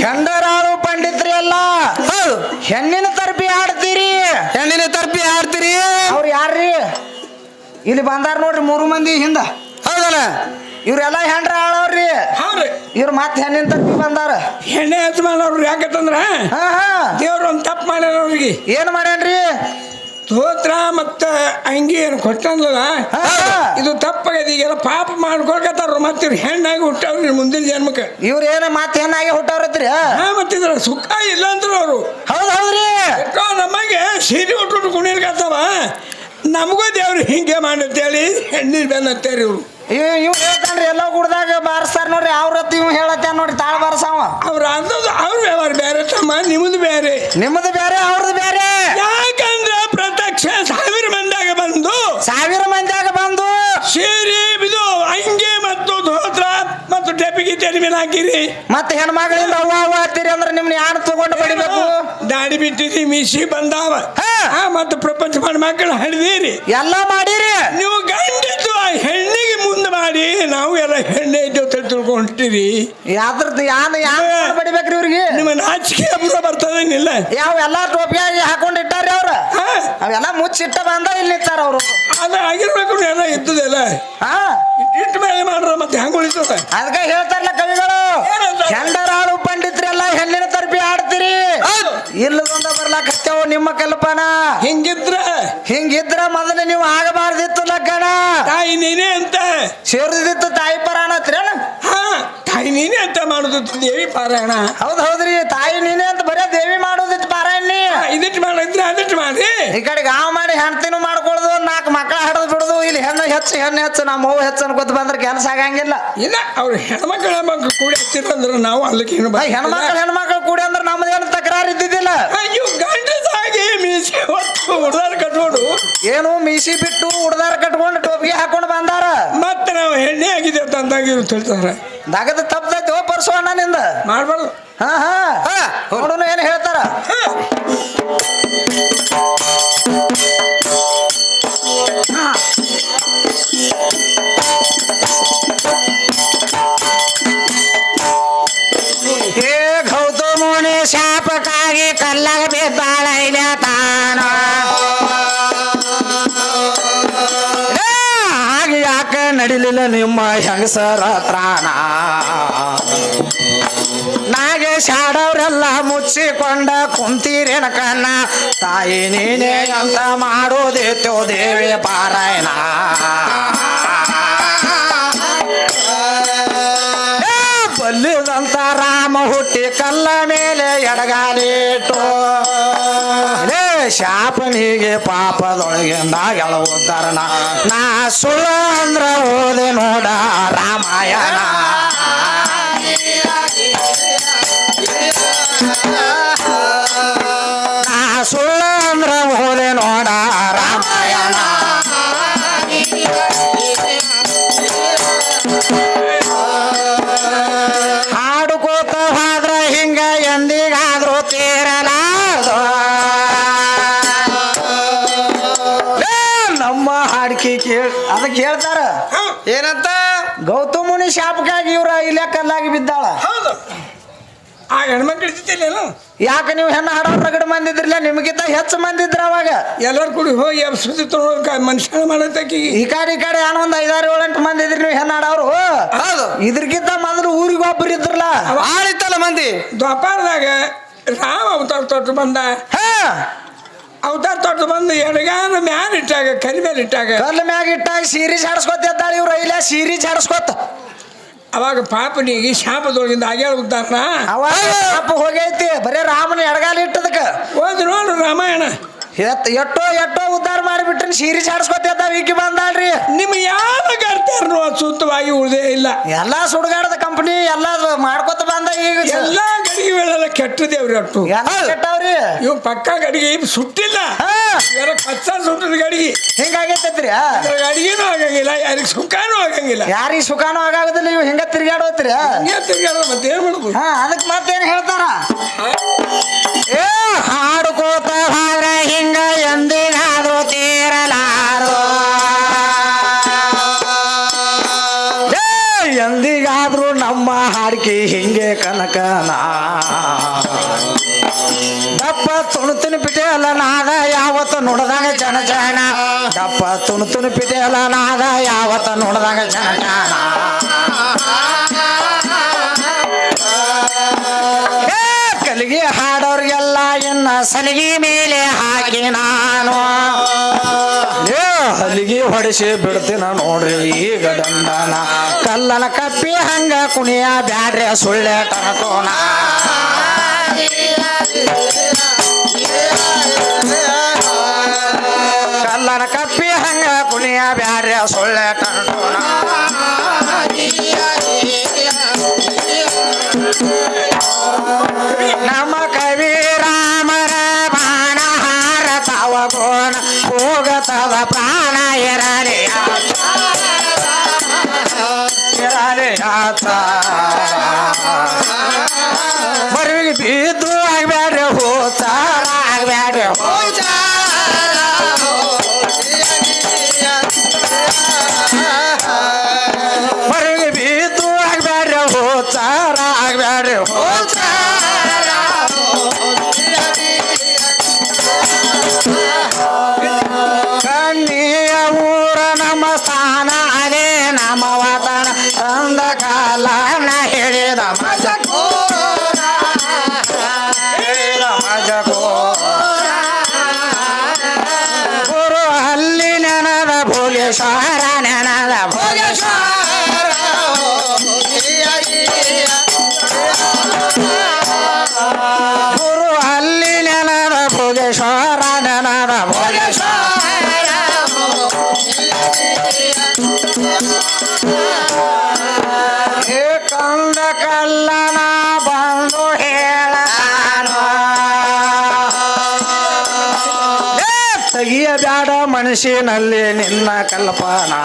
ಹೆಂಡರಾಳು ಪಂಡಿತ್ರಿ ಅಲ್ಲ. ಹೆಣ್ಣಿನ ತರ್ಪಿ ಆಡ್ತೀರಿ ಹೆಣ್ಣಿನ ತರ್ಪಿ ಆಡ್ತೀರಿ ಅವ್ರು ಯಾರ್ರಿ? ಇಲ್ಲಿ ಬಂದಾರ ನೋಡ್ರಿ ಮೂರು ಮಂದಿ ಹಿಂದ. ಹೌದಲ್ಲ? ಇವ್ರೆಲ್ಲ ಹೆಂಡ್ರ ಆಳವ್ರಿ ಇವ್ರು ಮತ್ತೆ ಹೆಣ್ಣಿನ ತರ್ಪಿ ಬಂದಾರ. ಹೆಣ್ಣೆ ಹಚ್ಚ ಯಾಕಂದ್ರ ಯಾಕಂತಂದ್ರ ಹಾ ಹಾ. ದೇವ್ರು ಒಂದು ತಪ್ಪು ಮಾಡ್ಯಾರ ಅವ್ರಿಗೆ. ಏನ್ ಮಾಡ್ಯಾನ್ರಿ? ಸ್ತೋತ್ರ ಮತ್ತ ಅಂಗಿ ಏನು ಕೊಟ್ಟಂದ್ಲಲ್ಲ. ಇದು ತಪ್ಪಾಗದ. ಈಗೆಲ್ಲ ಪಾಪ ಮಾಡ್ಕೊಳ್ಕತ್ತಾರ ಮತ್ತೆ ಇವ್ರು ಹೆಣ್ಣಾಗಿ ಹುಟ್ಟವ್ರಿ ಮುಂದಿನ ಜನ್ಮಕ್ಕೆ. ಇವ್ರ ಏನ ಮತ್ತೆ ಹೆಣ್ಣಾಗಿ ಹುಟ್ಟವ್ರತ್ರಿ ಹಾ ಮತ್ತಿದ್ರ ಸುಖ ಇಲ್ಲ ಅಂದ್ರು ಅವರು. ಹೌದು ಹೌದ್ರಿ. ನಮಗೆ ಸೀರೆ ಉಟ್ಟು ಕುಣಿರ್ಕತ್ತವ ನಮಗೂ ದೇವ್ರು ಹಿಂಗೆ ಮಾಡತ್ತೇಳಿ ಹೆಣ್ಣಿನ ಬೆನ್ನತ್ತೇರಿ ಇವ್ರು. ಇವ್ ಇವ್ ಹೇಳ್ತಾನ್ರಿ ಎಲ್ಲ ಗುಡ್ದಾಗ ಬಾರಿಸ್ತಾರ ನೋಡ್ರಿ ಅವ್ರ ಇವ್ ಹೇಳತ್ತ ನೋಡ್ರಿ ತಾಳ ಬಾರಸಾವ ಅವ್ರ ಅಂದದ್ದು ಅವ್ರ ವ್ಯವಹಾರ ಬೇರೆ ತಮ್ಮ ನಿಮ್ಮದು ಬೇರೆ. ನಿಮ್ಮದು ಬೇರೆ ಅವ್ರದ್ದು ಬೇರೆ. ಯಾಕಂದ್ರೆ ಪ್ರತ್ಯಕ್ಷ ಸಾವಿರ ಮಂದಿಯಾಗ ಬಂದು ಸಾವಿರ ಮಂದಿಯಾಗ ಬಂದು ಸೀರೆ ಬಿದು ಅಂಗೆ ಮತ್ತು ಧೋತ್ರ ಮತ್ತು ಡೆಪಿಗೆ ತೆರಿ ಹಾಕಿರಿ. ಮತ್ತೆ ಹೆಣ್ಮಗಳಿಂದ ಅವ್ವ ಅವ್ವ ಅಂದ್ರೆ ನಿಮ್ನ ಯಾರು ತಗೊಂಡು ಬಡಿಬೇಕು? ದಾಡಿ ಬಿಟ್ಟಿರಿ ಮೀಸಿ ಬಂದಾವ. ಮತ್ತು ಪ್ರಪಂಚ ಮಾಡಿ ಮಕ್ಕಳು ಹಡಿದಿರಿ ಎಲ್ಲ ಮಾಡಿರಿ. ನೀವು ಗಂಡಿದ್ದು ಹೆಣ್ಣಿಗೆ ಮುಂದೆ ಮಾಡಿ ನಾವು ಎಲ್ಲ ಹೆಣ್ಣೆ ಇದ್ದೇವೆ ಅಂತ ತಿಳ್ಕೊಂಡಿರಿ ಯಾವ್ದ್ರದ್ದು ಯಾವ ಯಾನ್ ತಗೊಂಡ್ ಬಡಿಬೇಕ್ರಿ ಇವ್ರಿಗೆ? ನಿಮ್ಮ ನಾಚಿಕೆ ಅಬ್ರ ಬರ್ತದೇನಿಲ್ಲ. ಯಾವ ಎಲ್ಲ ಟೋಪಿಯಾಗಿ ಹಾಕೊಂಡು ಇಟ್ಟಾರಿ ಅವ್ರ? ಅವೆಲ್ಲ ಮುಚ್ಚಿಟ್ಟ ಬಂದ ಇಲ್ಲಿ ನಿಂತಾರ ಅವರು. ಅದ ಆಗಿರ್ಬೇಕು ಎಲ್ಲ ಇದ್ದದೆಲ್ಲ. ಇಟ್ಟ ಮೇಲೆ ಮಾಡ್ರ ಮತ್ತೆ ಹೆಂಗ್ ಉಳಿತದ? ಅದಕ್ಕೆ ಹೇಳ್ತಾರಲ್ಲ ಕವಿಗಳು ಏನಂತ? ಹೆಂಡರಾಳು ಪಂಡಿತ್ರೆಲ್ಲ ಹೆಣ್ಣಿನ ತರ್ಪಿ ಆಡ್ತೀರಿ ಇಲ್ಲದೊಂದ ಬರ್ಲಾಕ ಹತ್ಯಾವ ನಿಮ್ಮ ಕಲ್ಪನಾ? ಹಿಂಗಿದ್ರ? ಹಿಂಗಿದ್ರ ಮೊದಲು ನೀವು ಆಗಬಾರ್ದಿತ್ತು ಲಗ್ನ ತಾಯಿ ನೀನೇ ಅಂತ? ಸೇರಿದಿತ್ತು ತಾಯಿ ಪರಾಣ ಅನ್ನತ್ರೇನ ಹಾ ತಾಯಿ ನೀನೇ ಅಂತ ಮಾಡುದಿತ್ತು ದೇವಿ ಪಾರಾಯಣ. ಹೌದ್ ಹೌದ್ರಿ ತಾಯಿ ನೀನೇ ಅಂತ ಬರೇ ದೇವಿ ಮಾಡುದಿತ್ತು ಪಾರಾಯಣಿ ಇದಿಟ್ ಇದಿಟ್ಟು ಮಾಡಿದ್ರೆ ಅದಿಟ್ಟು ಮಾಡಿ. ಈ ಕಡೆ ಗಾವ ಮಾಡಿ ಹೆಣ್ತಿನೂ ಮಾಡ್ಕೊಳ್ದು ಒಂದ್ ನಾಲ್ಕು ಮಕ್ಕಳ ಹಡದ್ ಬಿಡುದು ಇಲ್ಲಿ ಹೆಣ್ಣು ಹೆಚ್ಚು ಹೆಣ್ಣು ಹೆಚ್ಚು ನಮ್ಮ ಅವ್ವ ಹೆಚ್ಚು ಅನ್ಕೊತ ಬಂದ್ರೆ ಕೆಲಸ ಆಗಂಗಿಲ್ಲ. ಇಲ್ಲ ಅವ್ರು ಹೆಣ್ಮಕ್ಳ ಮಕ್ಳು ಕೂಡಿ ಅಂದ್ರೆ ನಾವು ಅಲ್ಲಿಗೆ ಆ ಹೆಣ್ಮಕ್ಳು ಹೆಣ್ಮಕ್ಳು ಕೂಡಿ ಅಂದ್ರೆ ನಮ್ದೇನು ತಕರಾರು ಇದ್ದಿದ್ದಿಲ್ಲ. ಅಯ್ಯೋ ಗಂಡಸಾಗಿ ಮೀಸೆ ಹೊತ್ತು ಹುಡುಗಾರ ಕಟ್ಕೊಂಡು. ಏನು ಮೀಸಿ ಬಿಟ್ಟು ಉಡ್ದಾರ ಕಟ್ಕೊಂಡು ಟೋಪಿಗೆ ಹಾಕೊಂಡು ಬಂದಾರ? ಮತ್ತೆ ನಾವು ಹೆಣ್ಣೆ ಆಗಿದ್ದೇವೆ ತಂದಾಗಿರು ತಿಳ್ತಾರೆ ನಗದ ತಪ್ಪದೈತಿ ಓ ಪರ್ಸು ಅಣ್ಣನಿಂದ ಮಾಡ್ಬಾರ್ದು. ಹಾ ಹಾ. ನೋಡೋಣ ಏನು ಹೇಳ್ತಾರ? ನಡಿಲಿಲ್ಲ ನಿಮ್ಮ ಹೆಂಗಸರ ತ್ರಾಣ ನಾಗೇಶ್ ಹಾಡವ್ರೆಲ್ಲ ಮುಚ್ಚಿಕೊಂಡ ಕುಂತೀರೇನ ಕಣ್ಣ. ತಾಯಿ ನೀನೇ ಅಂತ ಮಾಡೋದಿತ್ತು ದೇವಿ ಪಾರಾಯಣ. ಬಲ್ಲಿದಂತ ರಾಮ ಹುಟ್ಟಿ ಕಲ್ಲ ಮೇಲೆ ಎಡಗಾಲಿಟ್ಟು. ಶಾಪನಿಗೆ ಪಾಪದೊಳಗಿಂದ ಗೆಲುವುದರಣ ನಾ ಸುಳ್ಳು ಅಂದ್ರ ಓದೆ ನೋಡ ರಾಮಾಯಣ. ಆ ಹೆಣ್ಮಕ್ಳು ಇದ್ದಿದ್ದೇನು ಯಾಕೆ ನೀವು ಹೆಣ್ಣು ಹಾಡೋ ರಗಡ ಮಂದಿದ್ರಲ್ಲ? ನಿಮಗಿಂತ ಹೆಚ್ಚು ಮಂದಿದ್ರ ಅವಾಗ. ಎಲ್ಲರೂ ಕೂಡಿ ಹೋಗಿ ಸುದ್ದಿ ತೊಗೊಳಕ ಮನುಷ್ಯ ಮಾಡತ್ತಾಕಿ ಈ ಕಡೆ ಈ ಕಡೆ ಏನೋ ಒಂದು ಐದಾರು ಏಳೆಂಟು ಮಂದಿ ಇದ್ರಿ ನೀವು ಹೆಣ್ಣು ಹಾಡೋರು. ಹೌದು. ಇದ್ರಗಿಂತ ಮೊದಲು ಊರಿಗೆ ಒಬ್ಬರು ಇದ್ರಲ್ಲ. ಆಳಿತ್ತಲ್ಲ ಮಂದಿ. ದ್ವಾಪಾರದಾಗ ರಾಮ ಅವತಾರ ತೊಟ್ಟು ಬಂದ. ಹಾ. ಅವತಾರ ತೊಟ್ಟು ಬಂದು ಎಡಗಾನ ಮ್ಯಾಲ ಇಟ್ಟಾಗ ಕರಿ ಮೇಲೆ ಇಟ್ಟಾಗ. ಕಲ್ಲು ಮ್ಯಾಗ ಇಟ್ಟಾಗ ಸೀರಿ ಛಾಡ್ಸ್ಕೊತ ಇದ್ದಾಳ ಇವ್ರ. ಇಲ್ಲ ಸೀರಿ ಛಾಡ್ಸ್ಕೊತ ಅವಾಗ ಪಾಪನಿಗೆ ಶಾಪದೊಳಗಿಂದ ಆಗ್ಯಾಳ ಉದ್ದಾರನ ಅವಾಗ ಪಾಪ ಹೋಗೈತಿ ಬರೇ ರಾಮನ ಎಡಗಾಲ ಇಟ್ಟದಕ್ಕೆ. ಹೋದ್ರು ನೋಡು ರಾಮಾಯಣ. ಎತ್ ಎಟ್ಟೋ ಎಟ್ಟೋ ಉದ್ಧಾರ ಮಾಡಿಬಿಟ್ರಿ ಸೀರಿ ಛಾಡ್ಸ್ಕೊತ ಈಕೆ ಬಂದಾಳ್ರಿ. ನಿಮ್ಮ ಯಾವ ಗರ್ತಾರನು ಸುತ್ತವಾಗಿ ಉಳಿದೇ ಇಲ್ಲ. ಎಲ್ಲಾ ಸುಡುಗಾಡದ ಕಂಪನಿ ಎಲ್ಲಾ ಮಾಡ್ಕೊತ ಬಂದ ಈಗ ಎಲ್ಲಾ ಗಡಿಗೆಗಳೆಲ್ಲ ಕೆಟ್ಟದೇವ್ರಿ ಅಟ್ಟು. ಎಲ್ಲ ಕೆಟ್ಟವ್ರಿ. ಇವ್ ಪಕ್ಕ ಗಡಿಗೆ ಸುಟ್ಟಿಲ್ಲ. ಹಾ. ಕಚ್ಚ ಸುಟ್ಟದ ಗಡಿಗೆ. ಹಿಂಗಾಗೈತೈತ್ರಿ. ಅಡಿಗೆನೂ ಆಗಂಗಿಲ್ಲ ಯಾರಿಗೆ ಸುಖಾನೂ ಆಗಂಗಿಲ್ಲ. ಯಾರಿಗೆ ಸುಖಾನು ಆಗೋದಿಲ್ಲ ಇವ್ ಹಿಂಗ ತಿರ್ಗಾಡೋತ್ರಿ ಹಂಗೆ ತಿರ್ಗಾಡೋದು ಮತ್ತೆ ಏನ್ ಮಾಡುದು ಹಾ ಅದಕ್ಕೆ ಮತ್ತೇನ್ ಹೇಳ್ತಾರ? ಏ ಹಾಡುಕೋತ ಹೋದ್ರ ಹಿಂಗ ಎಂದಿಗಾದ್ರೂ ತೀರಲಾರು ಎಂದಿಗಾದ್ರೂ ನಮ್ಮ ಹಾಡಿಕೆ ಹಿಂಗೆ ಕನಕನ ದಪ್ಪ ತುಣುತುನ ಪಿಟೆ ಅಲ್ಲ ನಾದ, ಯಾವತ್ತ ನೋಡಿದಾಗ ಜನ ಜನ. ದಪ್ಪ ತುಣುತುನ ಪಿಟೆ ಅಲ್ಲ ನಾದ, ಯಾವತ್ತ ನೋಡಿದಾಗ ಜನ ಜನ. ಕಲಿಗೆ ಇನ್ನ ಸಲಿಗೆ ಮೇಲೆ ಹಾಕಿ ನಾನು. ಏ ಹಲಿಗೆ ಹೊಡಿಸಿ ಬಿಡ್ತೀನ ನೋಡ್ರಿ ಈಗ ದಂಡನ. ಕಲ್ಲನ ಕಪ್ಪಿ ಹಂಗ ಕುಣಿಯ ಬ್ಯಾಡ್ರೆ ಸುಳ್ಳೆ ತನಕೋನ. ಕಲ್ಲನ ಕಪ್ಪಿ ಹಂಗ ಕುಣಿಯ ಬ್ಯಾಡ್ರೆ ಸುಳ್ಳೆ ತನಕೋನ. ನಮ್ಮ ಬ್ಯಾಡ ಮನುಷ್ಯನಲ್ಲಿ ನಿನ್ನ ಕಲ್ಪನಾ.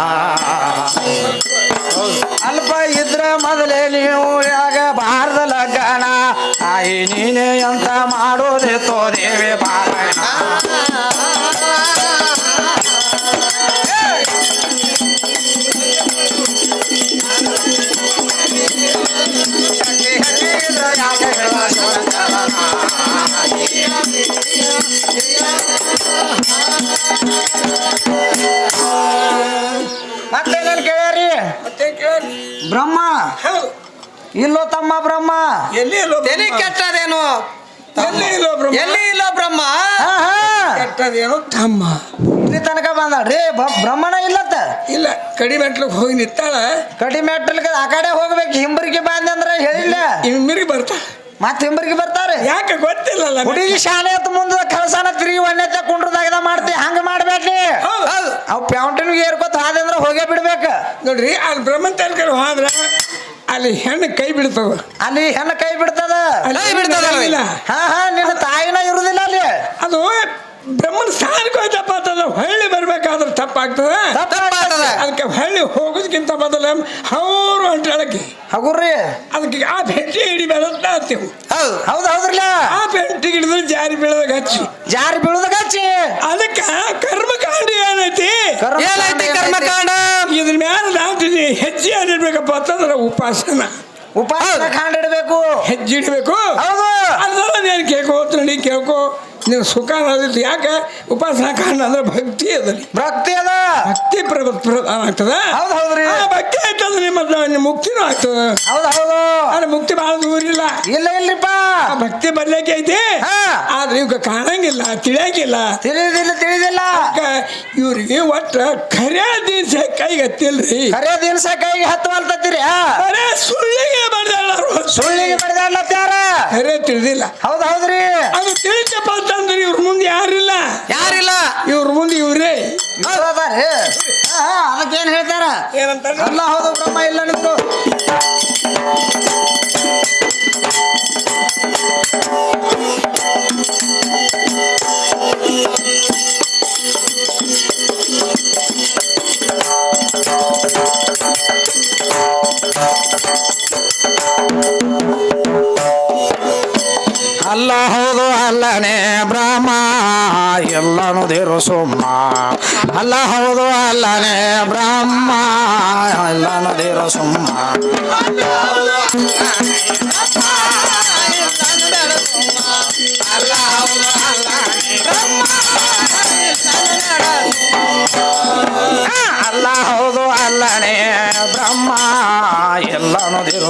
ಅಲ್ಪ ಇದ್ರ ಮೊದಲೇ ನೀವು ಯಾಗ ಬಾರದ ಲಗ್ನ. ತಾಯಿ ನೀನೆ ಅಂತ ಮಾಡೋದಿತ್ತು ದೇವಿ ಪಾರಾಯಣ. ಮತ್ತೇನೇನು ಬ್ರಹ್ಮ? ಇಲ್ಲೋ ತಮ್ಮ ಬ್ರಹ್ಮ. ಎಲ್ಲಿ ಇಲ್ಲೋ ತಲೆ? ಕೆಟ್ಟದೇನು? ಎಲ್ಲಿ ಇಲ್ಲೋ ಬ್ರಹ್ಮ? ಎಲ್ಲಿ ಇಲ್ಲ ಬ್ರಹ್ಮ? ಹಾ ಹಾ. ಕೆಟ್ಟದೇನು ತಮ್ಮ. ಇಲ್ಲಿ ತನಕ ಬಂದಾಡ್ರಿ ಬ- ಬ್ರಹ್ಮಣ ಇಲ್ಲತ್ತ? ಇಲ್ಲ ಕಡಿ ಮೆಟ್ಲಿಗೆ ಹೋಗಿ ನಿತ್ತಾಳ ಕಡಿ ಮೆಟ್ಲಿಗೆ ಆ ಕಡೆ ಹೋಗ್ಬೇಕು. ಹಿಂಬರಿಗೆ ಬಂದಂದ್ರೆ ಹೇಳಿಲ್ಲ. ಹಿಂಬರಿಗೆ ಬರ್ತಾಳ. ಮತ್ತೆ ಹಿಂಬರಿಗೆ ಬರ್ತಾರೆ. ಯಾಕೆ ಗೊತ್ತಿಲ್ಲಲ್ಲ ಹುಡುಗಿ ಶಾಲೆ ಹತ್ತು ಮುಂದೆ ಕೆಲಸನ ತಿರುಗಿ ಒಣ್ಣೆತ್ತ ಕುಂಡ್ರದಾಗದ ಮಾಡ್ತಿ ಹಂಗ ಮಾಡ್ಬೇಡ್ರಿ. ಅವ್ ಪ್ಯಾಂಟನ್ಗೆ ಏರ್ಕೊತ ಹಾದಂದ್ರ ಹೋಗೇ ಬಿಡ್ಬೇಕು. ನೋಡ್ರಿ ಅಲ್ಲಿ ಬ್ರಹ್ಮಚಾರಿಕರು ಹೋದ್ರ ಅಲ್ಲಿ ಹೆಣ್ಣು ಕೈ ಬಿಡ್ತದ. ಅಲ್ಲಿ ಹೆಣ್ಣು ಕೈ ಬಿಡ್ತದ. ಹಾ ಹಾ ನಿನ್ನ ತಾಯಿನ ಇರುದಿಲ್ಲ ಅಲ್ಲಿ. ಅದು ಬ್ರಹ್ಮನ ಸ್ಥಾನಕ್ಕೆ ಹೋಯ್ತಪ್ಪ ಅಂತಂದ್ರೆ ಹೊಳ್ಳಿ ಬರ್ಬೇಕಾದ್ರೆ ತಪ್ಪಾಗ್ತದೆ. ತಪ್ಪಾಗ್ತದ. ಅದಕ್ಕೆ ಹೊಳ್ಳಿ ಹೋಗೋದಕ್ಕಿಂತ ಮೊದಲು ಅವರು ಹೇಳಕ್ಕೆ ಹಗುರ್ರಿ. ಅದಕ್ಕೆ ಆ ಬೆಂಟಿ ಹಿಡಿ ಅಂತೀವಿ. ಹೌದು ಹೌದು ಹೌದ್ರಲ್ಲ? ಆ ಬೆಂಟಿ ಹಿಡಿದ್ರೆ ಜಾರಿ ಬೀಳದಾಗ ಹಚ್ಚಿ. ಜಾರಿ ಬೀಳದಾಗ ಹಚ್ಚಿ. ಅದಕ್ಕೆ ಕರ್ಮಕಾಂಡ ಏನೈತಿ? ಕರ್ಮ ಏನೈತಿ ಕರ್ಮಕಾಂಡ? ಇದ್ರ ಮೇಲೆ ನಾವು ಹೆಜ್ಜೆ ಏನಿರ್ಬೇಕಪ್ಪ ಅಂತಂದ್ರೆ ಉಪಾಸನ. ಉಪಾಸನ ಕಾಂಡ ಇಡ್ಬೇಕು? ಹೆಜ್ಜೆ ಇಡಬೇಕು? ಹೌದು. ಅದನ್ನ ನೀನು ಕೇಳ್ಕೋ ನಡಿ ಕೇಳ್ಕೊ. ನೀನು ಸುಖ ಅನ್ನೋದಿಲ್ಲ ಯಾಕೆ? ಉಪಾಸನಾ ಕಾರಣ ಅಂದ್ರೆ ಭಕ್ತಿ ಅದ ಭಕ್ತಿ ಅದ? ಭಕ್ತಿ ಪ್ರ- ಪ್ರಧಾನ ಆಗ್ತದ? ಹೌದ್ ಹೌದ್ರಿ. ಭಕ್ತಿ ಆಯ್ತಂದ್ರೆ ನಿಮ್ಮ ನಿಮ್ಮ ಮುಕ್ತಿನೂ ಆಗ್ತದ ಹೌದ್ ಹೌದು. ಅದ್ರ ಮುಕ್ತಿ ಬಹಳ ದೂರ ಇಲ್ಲ. ಇಲ್ಲ ಇಲ್ರಿಪ್ಪ ಭಕ್ತಿ ಬರ್ಲಿಕ್ಕೆ ಐತಿ. ಆದ್ರೆ ಇವಾಗ ಕಾಣಂಗಿಲ್ಲ ತಿಳಿಯಂಗಿಲ್ಲ. ತಿಳಿದಿಲ್ಲ ತಿಳಿದಿಲ್ಲ. ಇವ್ರಿಗೆ ಒಟ್ಟ ಖರೆ ದಿನ ಕೈಗೆ ಹತ್ತಿಲ್ರಿ. ಖರೆ ದಿನಸ ಕೈಗೆ ಹತ್ತು ಅಲ್ತತ್ತೀರಿ ಖರೆ ಸುಳ್ಳಿಗೆ ಬರ್ದಾಳ ಸುಳ್ಳಿಗೆ ಬಡ್ದಾಡ್ಲತ್ಯಾರ ಖರೆ ತಿಳಿದಿಲ್ಲ. ಹೌದ್ ಹೌದ್ರಿ. ಅದು ತಿಳಿತಪ್ಪ ಅಂತಂದ್ರೆ ಇವ್ರ ಮುಂದೆ ಯಾರಿಲ್ಲ. ಯಾರಿಲ್ಲ? ಇವ್ರ ಮುಂದೆ ಇವ್ರೇ. ಇವ್ರು ಅದಾರಿ ಹಾ ಹಾ, ಅದಕ್ಕೇನ್ ಹೇಳ್ತಾರ? ಏನಂತ ಅಲ್ಲ ಹೌದು ಬ್ರಹ್ಮ ಇಲ್ಲ ನಿಮ್ದು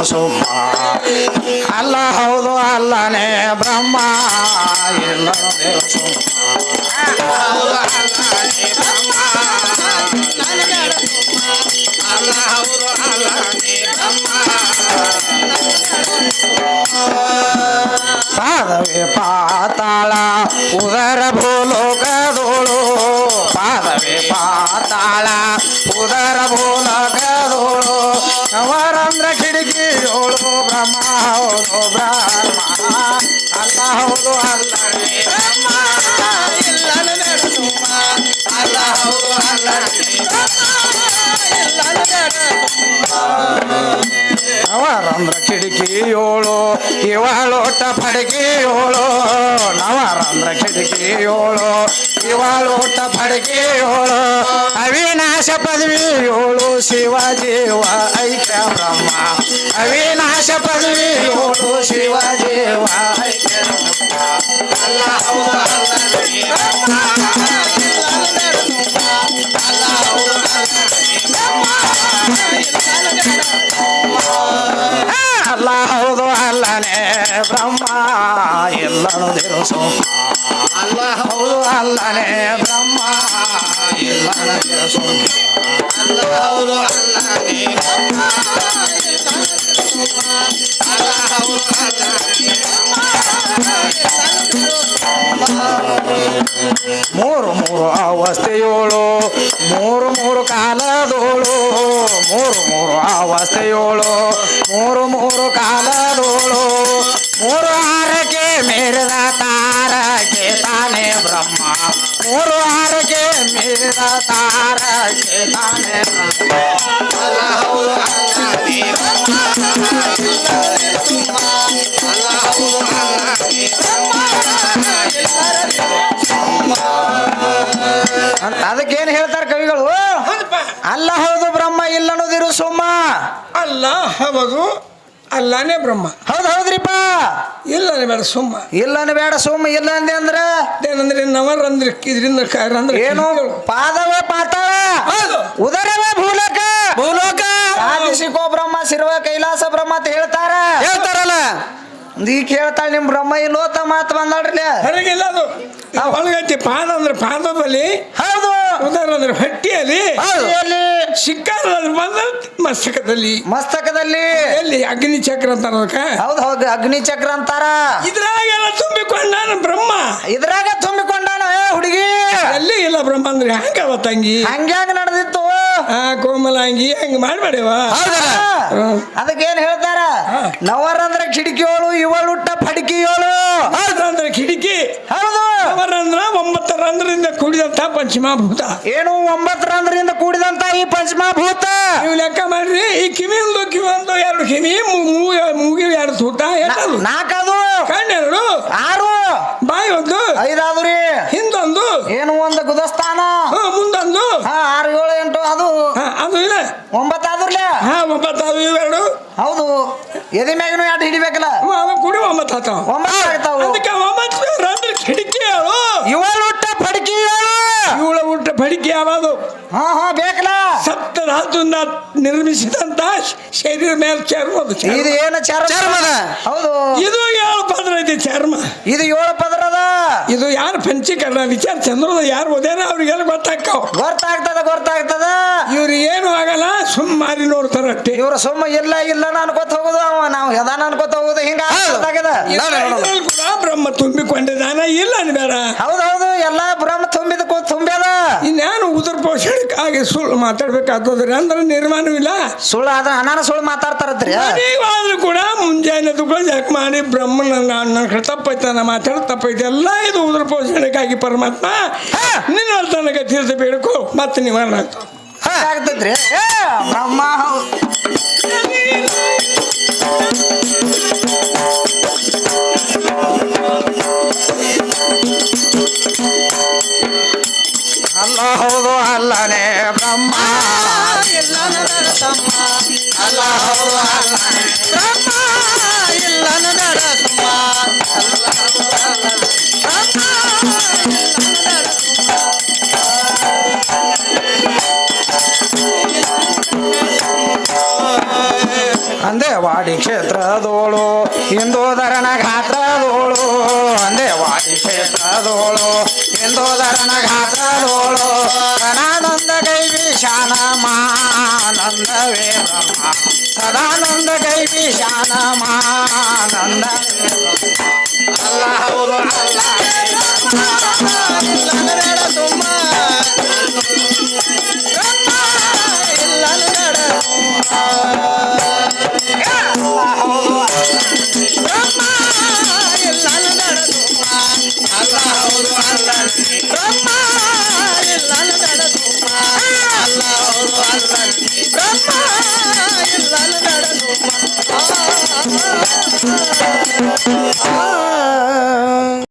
ನದಿರೋ ಸುಮ್ಮ ಅಲ್ಲ ಹೌದು ಅಲ್ಲನೇ ಬ್ರಹ್ಮ ಎಲ್ಲ ನದಿರೋ ಸುಮ್ಮ ಪಾದವೇ ಪಾತಾಳ ಉದರ ಭೂಲೋಕದೋಳು ಪಾದವೇ ಪಾತಾಳ ಹೌದು ಅಲ್ಲ ನವರಂದ್ರ ಕಿಟಕಿಯೋಳು, ಇವಳೋಟ ಫಡಕಿಯೋಳು. ನವರಂದ್ರ ಲೋಟ ಪಡಗಿ ಏಳು ಅವಿನಾಶ ಪದವಿ ಏಳು ಜೀವ ಐಕ್ಯ ಬ್ರಹ್ಮ. ಅವಿನಾಶ ಪದವಿಯೋಳು ಏಳು ಜೀವ ಐಕ್ಯ ಬ್ರಹ್ಮ. ಅಲ್ಲ ಅಲ್ಲ, ಹೌದು, ಅಲ್ಲನೇ ಬ್ರಹ್ಮ, ಎಲ್ಲನು ದಿರುಸು ಅಲ್ಲ, ಹೌದು, ಅಲ್ಲನೇ ಬ್ರಹ್ಮ, ಎಲ್ಲನ ದಿರುಸು ಅಲ್ಲ, ಹೌದು, ಅಲ್ಲನೇ ಬ್ರಹ್ಮ ಮೂರು ಮೂರು ಅವಸ್ಥೆಯೋಳು, ಮೂರು ಮೂರು ಕಾಲದೋಳು. ಮೂರು ಮೂರು ಅವಸ್ಥೆಯೋಳು ಮೂರು ಮೂರು ಕಾಲದೋಳು. ಮೂರು ಆರಕ್ಕೆ ಮೇರಿದ ತಾರಕ್ಕೆ ತಾನೇ ಬ್ರಹ್ಮ. ಮೂರು ಆರಕ್ಕೆ ಮೇರಿದ ತಾರಕ್ಕೆ ತಾನೇ ಅಂತ ಅದಕ್ಕೇನು ಹೇಳ್ತಾರೆ ಕವಿಗಳು? ಅಲ್ಲ ಹೌದು ಬ್ರಹ್ಮ. ಇಲ್ಲ ಅನ್ನೋದಿರು ಸುಮ್ಮ ಅಲ್ಲ ಹೌದು. ಅಲ್ಲಾನೇ ಬ್ರಹ್ಮ. ಹೌದು ಹೌದ್ರಿಪ್ಪ. ಇಲ್ಲ ಬೇಡ ಸುಮ್ಮ ಇಲ್ಲನ ಬೇಡ ಸುಮ್ಮ ಇಲ್ಲ ಅಂದೆ ಅಂದ್ರೆ? ಏನಂದ್ರೆ ನವರಂದ್ರೆ ಇದರಿಂದ ಅಂದ್ರೆ ಏನು? ಪಾದವೇ ಪಾತಾಳ. ಉದರವೇ ಭೂಲೋಕ? ಭೂಲೋಕ. ಆದಿಶಿಕೋ ಬ್ರಹ್ಮ ಸಿರುವ ಕೈಲಾಸ ಬ್ರಹ್ಮ ಅಂತ ಹೇಳ್ತಾರ. ಹೇಳ್ತಾರಲ್ಲ. ಈಗ ಕೇಳ್ತಾಳೆ ನಿಮ್ ಬ್ರಹ್ಮ ಇಲ್ಲೋತ ಮಾತು ಬಂದಾಡ್ರಿ ಹೊರಗಿಲ್ಲ ಅದು ಒಳಗೈತಿ ಪಾದ ಅಂದ್ರೆ ಪಾದದಲ್ಲಿ ಹೌದು. ಉದಾರ ಅಂದ್ರೆ ಹೊಟ್ಟಿಯಲ್ಲಿ ಬಂದ ಮಸ್ತಕದಲ್ಲಿ. ಮಸ್ತಕದಲ್ಲಿ. ಎಲ್ಲಿ? ಅಗ್ನಿ ಚಕ್ರ ಅಂತಾರ ಹೌದು ಹೌದು ಅಗ್ನಿ ಚಕ್ರ ಅಂತಾರ. ಇದ್ರಾಗೆಲ್ಲ ತುಂಬಿಕೊಂಡ ನಾನು ಬ್ರಹ್ಮ. ಇದ್ರಾಗ ತುಂಬಿಕೊಂಡಾನ ಹುಡುಗಿ? ಅಲ್ಲಿ ಇಲ್ಲ ಬ್ರಹ್ಮ ಅಂದ್ರೆ ಹಂಗ ತಂಗಿ? ಹಂಗ್ಯಾಂಗ ನಡೆದಿತ್ತು? ಆ ಕೋಮಲಾಂಗಿ ಹಂಗ ಮಾಡ್ಬೇಡವಾ? ಅದಕ್ಕೆ ಏನ್ ಅದಕ್ಕೇನ್ ನವರಂದ್ರ ಕಿಟಕಿಯೋಳು ಇವಳುಟ್ಟ ಫಡಕಿಯೋಳು ಅಂದ್ರೆ ಕಿಟಕಿ. ಹೌದು. ಅವರಂದ್ರ ಒಂಬತ್ತರಂದ್ರಿಂದ ಕೂಡಿದಂತ ಪಂಚಮಭೂತ ಏನು ಒಂಬತ್ತರಂದ್ರಿಂದ ಕೂಡಿದಂತ ಈ ಪಂಚಮಭೂತ ನೀವು ಲೆಕ್ಕ ಮಾಡ್ರಿ ಈ ಕಿವಿ ಒಂದು ಕಿವಿ ಒಂದು ಎರಡು ಕಿವಿ ಮೂಗಿ ಎರಡು ಎಲ್ಲದು ನಾಲ್ಕದು ಕಣ್ಣೆರಡು. ಆರು. ಬಾಯಿ ಒಂದು ಐದಾದ್ರಿ ಹಿಂದೊಂದು. ಏನು ಒಂದು ಗುದಸ್ಥಾನ? ಮುಂದೊಂದು. ಆರು ಏಳು ಎಂಟು ಅದು. ಅದು ಇಲ್ಲ ಒಂಬತ್ತು ಇವೆರಡು ಹೌದು. ಎದೆ ಮ್ಯಾಗನು ಎರಡು ಹಿಡಿಬೇಕಲ್ಲ? ಅವು ಅವು ಕೂಡಿ ಒಂಬತ್ತು ಆತಾವ ಒಂಬತ್ತು ಆಗ್ತಾವು ಅದಕ್ಕೆ ಒಂಬತ್ತು ಅಂದ್ರೆ ಕಿಟಕಿ ಹೇಳು ಇವಳುಟ್ಟ ಫಡಕಿಯೋಳು ಇವಳ ಊಟ ಬಡಿಕೆ ಯಾವುದು ಹಾ ಹಾ ಬೇಕಲ್ಲ ಸಪ್ತ ಧಾತುವಿಂದ ನಿರ್ಮಿಸಿದಂತ ಶರೀರ ಮೇಲೆ ಚರ್ಮ. ಇದು ಏನು ಚರ್ಮ ಚರ್ಮದ. ಹೌದು. ಇದು ಏಳು ಪದರ ಐತಿ ಚರ್ಮ. ಇದು ಏಳು ಪದರದ ಇದು ಯಾರು ಪಂಚೀಕರಣ? ವಿಚಾರ ಚಂದ್ರದ ಯಾರು ಓದೇನ ಅವ್ರಿಗೆಲ್ಲ ಗೊತ್ತಾಗ್ತಾವ. ಗೊತ್ತಾಗ್ತದ ಗೊತ್ತಾಗ್ತದ. ಇವ್ರು ಏನು ಆಗಲ್ಲ ಸುಮ್ಮಾರಿ ನೋಡ್ತಾರ ಅಷ್ಟೇ. ಇವ್ರ ಸುಮ್ಮ ಇಲ್ಲ ಇಲ್ಲ ಅನ್ಕೋತ ಹೋಗುದು ಅವ ನಾವು ಯದಾನ ಅನ್ಕೋತ ಹೋಗುದು ಹಿಂಗ ಕೂಡ ಬ್ರಹ್ಮ ತುಂಬಿಕೊಂಡಿದ್ದಾನ ಇಲ್ಲ ಅನ್ಬೇಡ. ಹೌದೌದು ಹೌದು. ಎಲ್ಲಾ ಬ್ರಹ್ಮ ತುಂಬಿದ ಕೂ- ತುಂಬ್ಯದ ಇನ್ಯಾನು ಉದರ ಪೋಷಣಕ್ಕಾಗಿ ಸುಳ್ಳು ಮಾತಾಡ್ಬೇಕಾಗ್ತದ್ರಿ ಅಂದ್ರೆ ನಿರ್ಮಾಣವಿಲ್ಲ ಸುಳ್ಳು ಅದ ಅನಾನ ಸುಳ್ಳು ಮಾತಾಡ್ತಾರತ್ರಿ. ನೀವಾದ್ರೂ ಕೂಡ ಮುಂಜಾನೆ ಯಾಕೆ ಜಕ್ ಮಾಡಿ ಬ್ರಹ್ಮನ ನನ್ನ ಕಡೆ ತಪ್ಪೈತೆ ನಾನು ಮಾತಾಡ ತಪ್ಪೈತೆ ಎಲ್ಲ ಇದು ಉದರ ಪೋಷಣಕ್ಕಾಗಿ ಪರಮಾತ್ಮ ನಿನ್ನ ತನಕ ತೀರ್ಥ ಬೇಡಕು ಮತ್ತೆ ನಿವಾರಣೆ ಆಗ್ತಾವ ಹೌದು ಅಲ್ಲನೇ ಬ್ರಹ್ಮ. ಇಲ್ಲ ನನ್ನ ಅಲ್ಲ ಹೌದು ಅಲ್ಲನೇ ಬ್ರಹ್ಮ. ಇಲ್ಲ